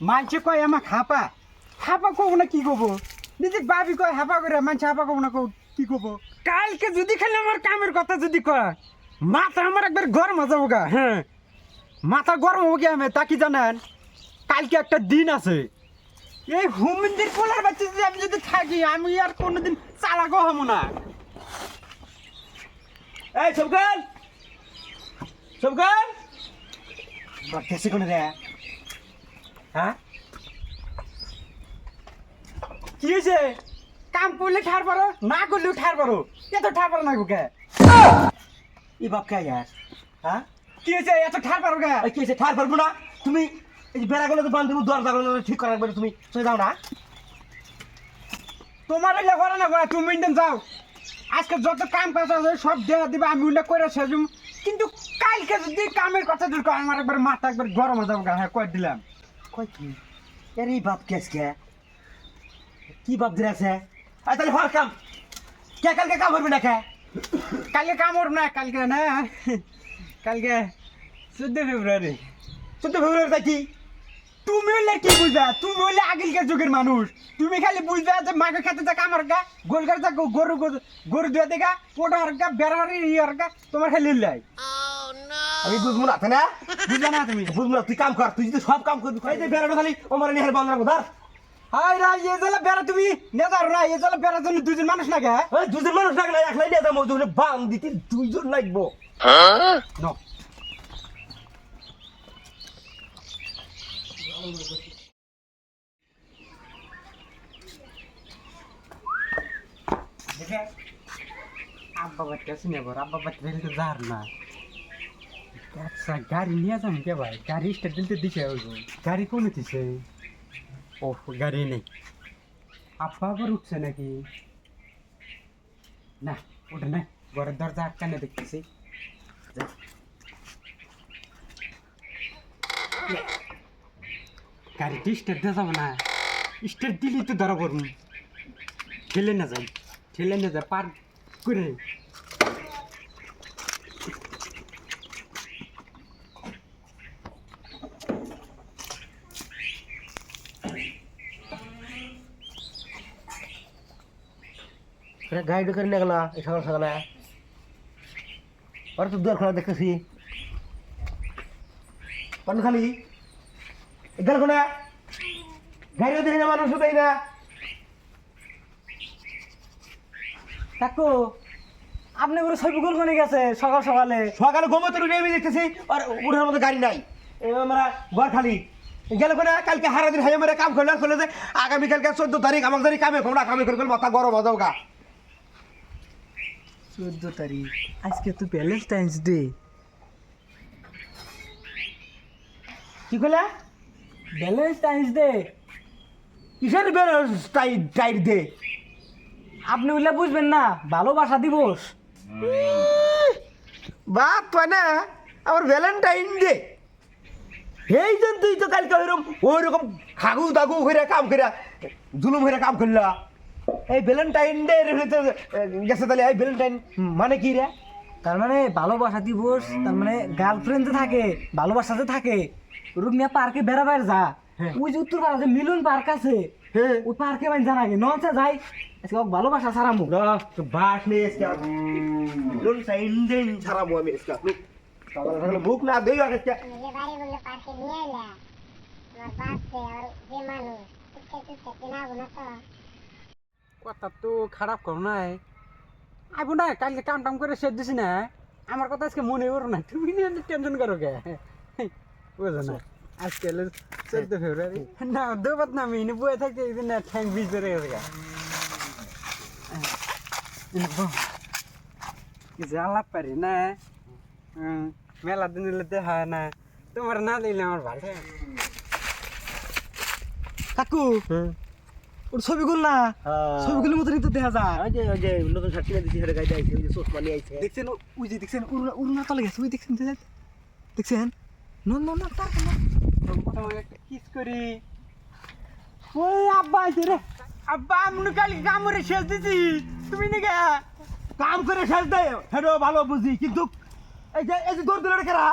মানছে কয় আমাক হাপা? হাপা কব না কি কব? নিজে বাবি কয় হাপা করে, মানছে হাপা কব না কি কব? কালকে যদি খালি আমার কামের কথা যদি কয়, মাথা আমার একবার গরম হয়ে যাব গা হ্যাঁ মাথা গরম হব গিয়ে আমি, তা কি জানেন? কালকে একটা দিন আছে। এই হুমিন্দির পোলার বাচ্চা যদি আমি যদি থাকি, আমি আর কোনোদিন চালাকও হব না। এই সবকাল সবকাল কেসে কোনে রে? হ্যাঁ? কি হয়েছে? কাম করলে ঠার পারো না করলেও ঠার পারো এত ঠার পারো না কে? ই বাপ কে ইয়ার হ্যাঁ? কি হয়েছে? এত ঠার পারো কে? কি হয়েছে? ঠার পারব না? তুমি এই বেড়াগুলো তো বান্ধব দরজাগুলো ঠিক করার পরে তুমি। চলে যাও না। তোমার এলে করে না করে তুমি ইন্ডিয়ান যাও। আজকে যত কাম কাজ আছে সব দেওয়া দিবে আমি উল্লেখ করে সেজুম। কিন্তু কালকে যদি কামের কথা আমার একবার মাথা একবার গরম হয়ে যাব গা, হ্যাঁ কয়ে দিলাম। কই কি এর এই বাপ কে আজকে কি বাপ দিলে আছে এই তাহলে হর কাম কে কালকে কাম করবি না কে কালকে কাম ওর না কালকে না কালকে চোদ্দ ফেব্রুয়ারি চোদ্দ ফেব্রুয়ারি তাই কি তুমি হইলে কি বুঝবা তুমি হইলে আগিলকার যুগের মানুষ তুমি খালি বুঝবা যে মাকে খেতে যা কামার গা গোলগার যা গরু গরু- গরু দুয়া দেখা ওটা আর গা বেড়ার ইয়ার গা তোমার খালি লাই আমি বুঝব না তাই না? বুঝলা না তুমি? বুঝব না তুই কাম কর তুই যদি সব কাম করবি এই যে বেড়ানো খালি আমার নিহার বন্ধ রাখব ধর। হাই রা এ জেলা বেড়া তুমি? নেতার না এ জেলা বেড়ার জন্য দুজন মানুষ না গে ওই দুজন মানুষ লাগে না একলাই যাব দুজনে বাম দিতে দুইজন লাগবো। নো আব্বা বাচ্চা শুনে বর আব্বা বাচ্চা যার না। আচ্ছা গাড়ি নিয়ে যাম কে ভাই গাড়ি স্টার্ট দিতে দিছে ওই গাড়ি কোন দিছে ও গাড়ি নেই আব্বা আবার উঠছে নাকি না ওটা নাই ঘরের দরজা আটকানে দেখতেছি যা। গাড়িটি স্টার্ট দিয়ে যাব না স্টার্ট দিলেই তো ধরা পড়ুন ঠেলে না যাই ঠেলে না যাই পার করে গাড়ি করে নিয়ে গেল এই সকাল সকালে ওরা তো দুয়ার খোলা দেখতেছি। পান খালি কোনে গাড়িও দেখি না মানুষ দেয় না। কাকু আপনি করে ছবি গোল কোনে গেছে সকাল সকালে। সকালে ঘুমোতে উঠে আমি দেখতেছি আর উঠার মতো গাড়ি নাই। আমরা ঘর খালি। গেল কোনে? কালকে হারা দিন হাই মেরে কাম করলে আর করলে যে আগামীকালকে চোদ্দ তারিখ আমার তারিখ কামে কোমরা কামে করে করে মাথা গরম হয়ে গা চোদ্দ তারিখ। আজকে তো ভ্যালেন্টাইন্স ডে কি করলে ভ্যালেন্টাইন্স ডে কিসের টাইট দে আপনি ওইলা বুঝবেন না ভালোবাসা দিবস। বা তো না আমার ভ্যালেন্টাইন ডে এই জন্য তুই তো কালকে ওইরকম ওই রকম হাগু দাগু কাম কইরা জুলুম হইরা কাম করলা এই ভ্যালেন্টাইন ডে গেছে তাহলে এই ভ্যালেন্টাইন মানে কি রে? তার মানে ভালোবাসা দিবস তার মানে গার্লফ্রেন্ড যে থাকে ভালোবাসাতে থাকে রুমিয়া পার্কে বেড়াবার যা। হ্যাঁ। ওই যে উত্তর পাড়াতে মিলন পার্ক আছে হ্যাঁ। ওই পার্কে মানে জানা গে। নচা যাই আজকে ওকে ভালোবাসা ছাড়ামু। তো বাস নিয়ে এসকে ভ্যালেন্টাইন ডে ছাড়াবো আমি এসকে তাহলে না দেই আজকে। পাশে নিয়ে এলা আমার বাপকে আর যে মানুষ টুকতে টুকতে কিনাবো না তো কথা তো খারাপ করো নাই। আইবো না কালকে কাম টাম করে শেষ দিছি না আমার কথা আজকে মনে করো না তুমি নিয়ে টেনশন করো কে? বুঝো না। আজকে হলো চোদ্দ ফেব্রুয়ারি। না দেবাত না আমি এনে বয়ে থাকতে এই দিন ঠ্যাং বিষ বেড়ে গেছে গা। কিছু আলাপ পারি না। হুম, মেলা দিন হলে দেখা হয় না। তোমার না দিলে আমার ভালো লাগে না। কাকু ওর ছবিগুলো না ছবিগুলোর মতো তো দেখা যায় ওই যে ওই যে নতুন শার্ট কিনে দিছি গাইতে আইছে ওই যে চশমা নিয়ে আইছে দেখছেন ওই যে দেখছেন উড়না উড়না তলে গেছে ওই দেখছেন দেখছেন দেখছেন ন ন না তার না কিস করি ওই আব্বা আইছে রে আব্বা আমনু কালি কামরে শেষ দিছি তুমি নাকি কাম করে শেষ দেয় হেডো ভালো বুঝি কিন্তু এই যে এই যে দৌড় দিল কেরা